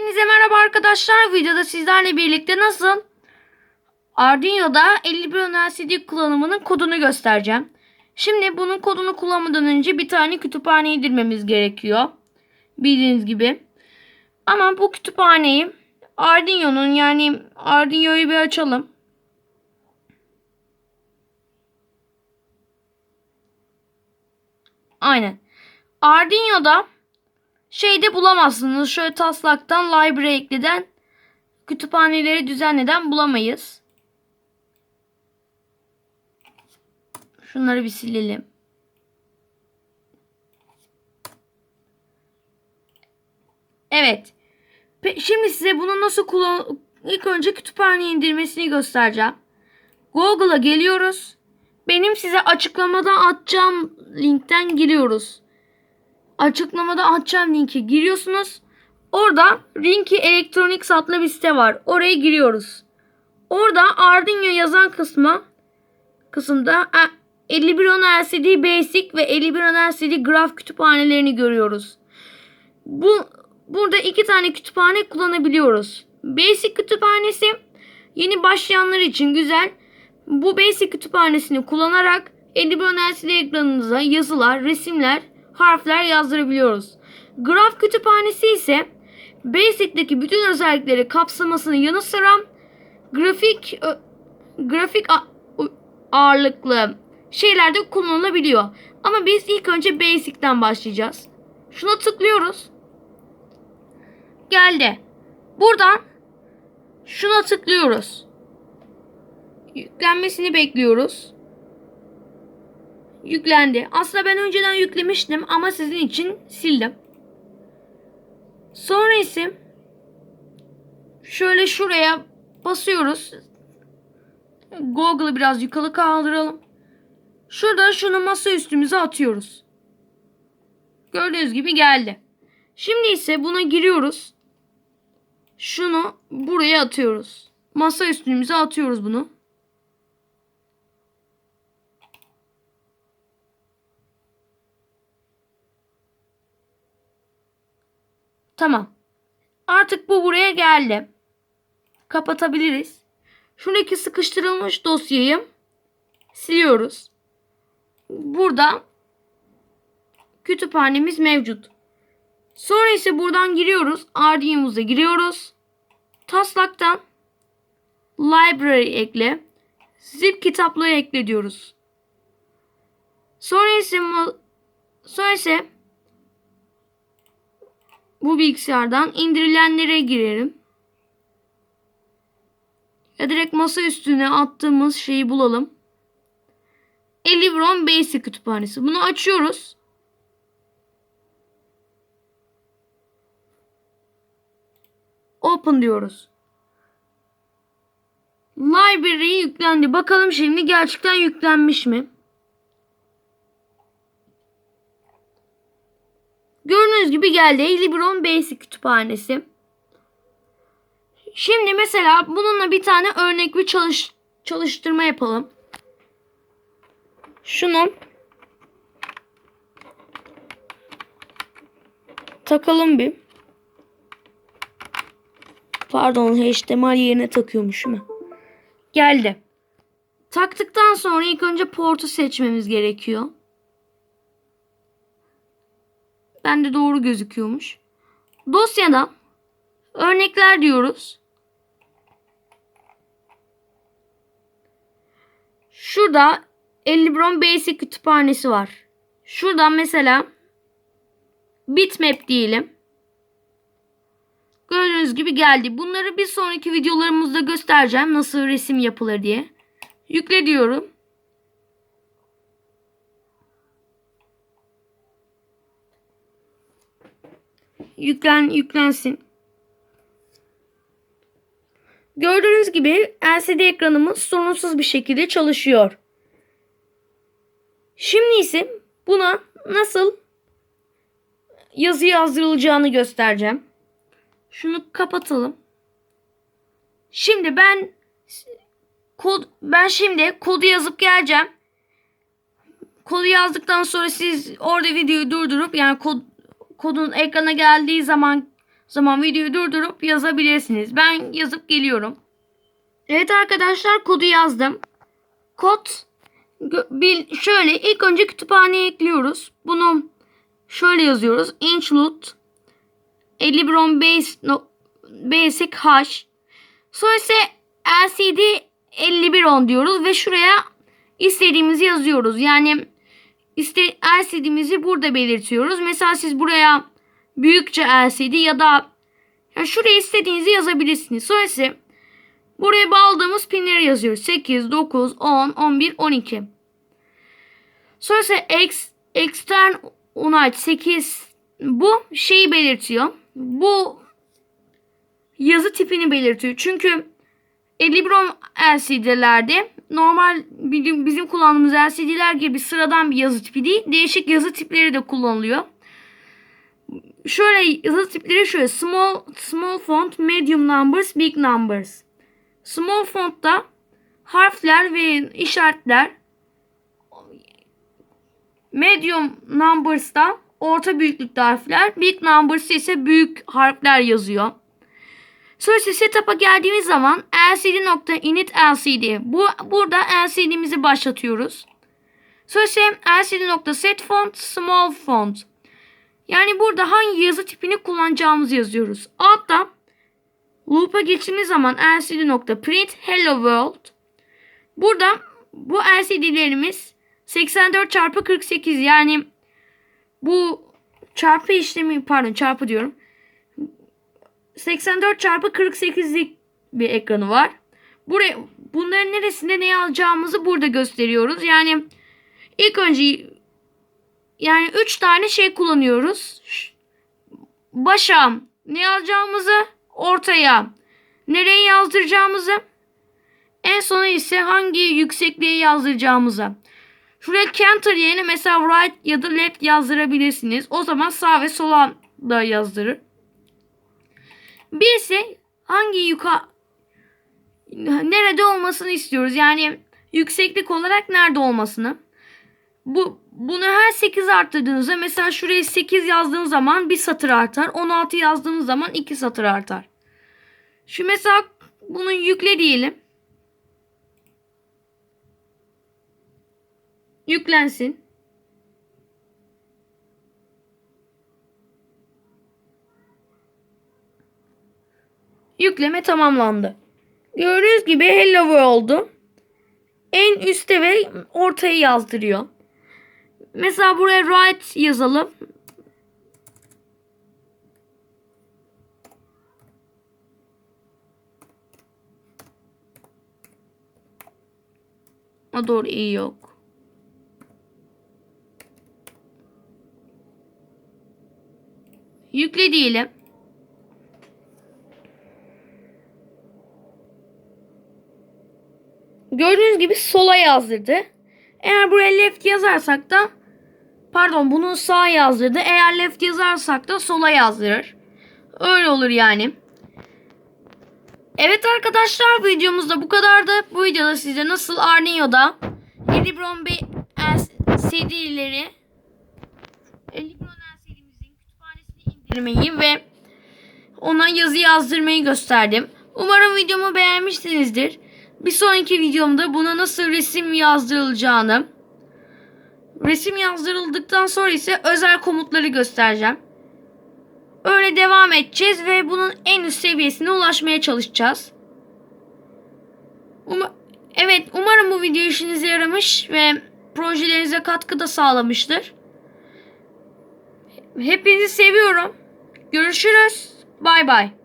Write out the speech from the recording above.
Hepinize merhaba arkadaşlar. Videoda sizlerle birlikte nasıl Arduino'da 51 LCD kullanımının kodunu göstereceğim. Şimdi bunun kodunu kullanmadan önce bir tane kütüphane indirmemiz gerekiyor. Bildiğiniz gibi. Ama bu kütüphaneyi Arduino'nun yani Arduino'yu bir açalım. Aynen. Arduino'da şeyde bulamazsınız. Şöyle taslaktan library ekleden kütüphaneleri düzenleden bulamayız. Şunları bir silelim. Evet. Şimdi size bunu nasıl kullan... İlk önce kütüphane indirmesini göstereceğim. Google'a geliyoruz. Benim size açıklamada atacağım linkten giriyoruz. Açıklamada atacağım linki giriyorsunuz. Orada Rinky Electronics adlı bir site var. Oraya giriyoruz. Orada Arduino yazan kısma kısımda e, 5110 LCD Basic ve 5110 LCD Graph kütüphanelerini görüyoruz. Bu burada iki tane kütüphane kullanabiliyoruz. Basic kütüphanesi yeni başlayanlar için güzel. Bu Basic kütüphanesini kullanarak 5110 LCD ekranınıza yazılar, resimler, harfler yazdırabiliyoruz. Graph kütüphanesi ise Basic'teki bütün özellikleri kapsamasının yanı sıra grafik grafik ağırlıklı şeylerde kullanılabiliyor. Ama biz ilk önce Basic'ten başlayacağız. Şuna tıklıyoruz. Geldi. Buradan şuna tıklıyoruz. Yüklenmesini bekliyoruz. Yüklendi. Aslında ben önceden yüklemiştim ama sizin için sildim. Sonra ise şöyle şuraya basıyoruz. Google'ı biraz yukarı kaldıralım. Şurada şunu masa üstümüze atıyoruz. Gördüğünüz gibi geldi. Şimdi ise buna giriyoruz. Şunu buraya atıyoruz. Masa üstümüze atıyoruz bunu. Tamam. Artık bu buraya geldi. Kapatabiliriz. Şuradaki sıkıştırılmış dosyayı siliyoruz. Burada kütüphanemiz mevcut. Sonra ise buradan giriyoruz. Arduino'muza giriyoruz. Taslaktan library ekle. Zip kitaplığı ekle diyoruz. Sonra ise sonra ise bu bilgisayardan indirilenlere girelim. Ya direkt masa üstüne attığımız şeyi bulalım. Elivron Basic kütüphanesi. Bunu açıyoruz. Open diyoruz. Library yüklendi. Bakalım şimdi gerçekten yüklenmiş mi? Gördüğünüz gibi geldi. Elibron Basic kütüphanesi. Şimdi mesela bununla bir tane örnek bir çalış çalıştırma yapalım. Şunu takalım bir. Pardon HDMI yerine takıyormuşum. Geldi. Taktıktan sonra ilk önce portu seçmemiz gerekiyor. Bende doğru gözüküyormuş. Dosyada örnekler diyoruz. Şurada Elibron Basic kütüphanesi var. Şuradan mesela bitmap diyelim. Gördüğünüz gibi geldi. Bunları bir sonraki videolarımızda göstereceğim. Nasıl resim yapılır diye. Yükle diyorum. Yüklen, yüklensin. Gördüğünüz gibi LCD ekranımız sorunsuz bir şekilde çalışıyor. Şimdi ise buna nasıl yazı yazdırılacağını göstereceğim. Şunu kapatalım. Şimdi ben kod ben şimdi kodu yazıp geleceğim. Kodu yazdıktan sonra siz orada videoyu durdurup yani kod kodun ekrana geldiği zaman zaman videoyu durdurup yazabilirsiniz. Ben yazıp geliyorum. Evet arkadaşlar kodu yazdım. Kod bil, şöyle ilk önce kütüphaneye ekliyoruz. Bunu şöyle yazıyoruz. include 51 base, basic hash. Sonra ise lcd 5110 diyoruz ve şuraya istediğimizi yazıyoruz. Yani iste, LCD'mizi burada belirtiyoruz. Mesela siz buraya büyükçe LCD ya da yani şuraya istediğinizi yazabilirsiniz. Sonra ise buraya bağladığımız pinleri yazıyoruz. 8, 9, 10, 11, 12. Sonra ise X, extern unite 8 bu şeyi belirtiyor. Bu yazı tipini belirtiyor. Çünkü 51 LCD'lerde normal bizim, kullandığımız LCD'ler gibi sıradan bir yazı tipi değil. Değişik yazı tipleri de kullanılıyor. Şöyle yazı tipleri şöyle small small font, medium numbers, big numbers. Small fontta harfler ve işaretler medium numbers'ta orta büyüklükte harfler, big numbers ise büyük harfler yazıyor. Sonra setup'a geldiğimiz zaman lcd.init lcd. Bu burada lcd'mizi başlatıyoruz. Sonra ise lcd.set font small font. Yani burada hangi yazı tipini kullanacağımızı yazıyoruz. Altta loop'a geçtiğimiz zaman lcd.print hello world. Burada bu lcd'lerimiz 84 çarpı 48 yani bu çarpı işlemi pardon çarpı diyorum. 84 çarpı 48'lik bir ekranı var. Buraya bunların neresinde ne yazacağımızı burada gösteriyoruz. Yani ilk önce yani 3 tane şey kullanıyoruz. Başa ne yazacağımızı, ortaya nereye yazdıracağımızı, en sona ise hangi yüksekliğe yazdıracağımızı. Şuraya counter yerine mesela right ya da left yazdırabilirsiniz. O zaman sağ ve sola da yazdırır. Bir ise hangi yuka nerede olmasını istiyoruz. Yani yükseklik olarak nerede olmasını. Bu bunu her 8 arttırdığınızda mesela şuraya 8 yazdığınız zaman bir satır artar. 16 yazdığınız zaman 2 satır artar. Şu mesela bunu yükle diyelim. Yüklensin. Yükleme tamamlandı. Gördüğünüz gibi Hello World'u en üstte ve ortaya yazdırıyor. Mesela buraya right yazalım. O doğru iyi yok. Yükle diyelim. Gördüğünüz gibi sola yazdırdı. Eğer buraya left yazarsak da pardon bunu sağa yazdırdı. Eğer left yazarsak da sola yazdırır. Öyle olur yani. Evet arkadaşlar videomuz da bu kadardı. Bu videoda size nasıl Arneo'da Elibron B CD'leri Elibron LCD'mizin kütüphanesini indirmeyi ve ona yazı yazdırmayı gösterdim. Umarım videomu beğenmişsinizdir. Bir sonraki videomda buna nasıl resim yazdırılacağını, resim yazdırıldıktan sonra ise özel komutları göstereceğim. Öyle devam edeceğiz ve bunun en üst seviyesine ulaşmaya çalışacağız. Um evet, umarım bu video işinize yaramış ve projelerinize katkı da sağlamıştır. Hepinizi seviyorum. Görüşürüz. Bay bay.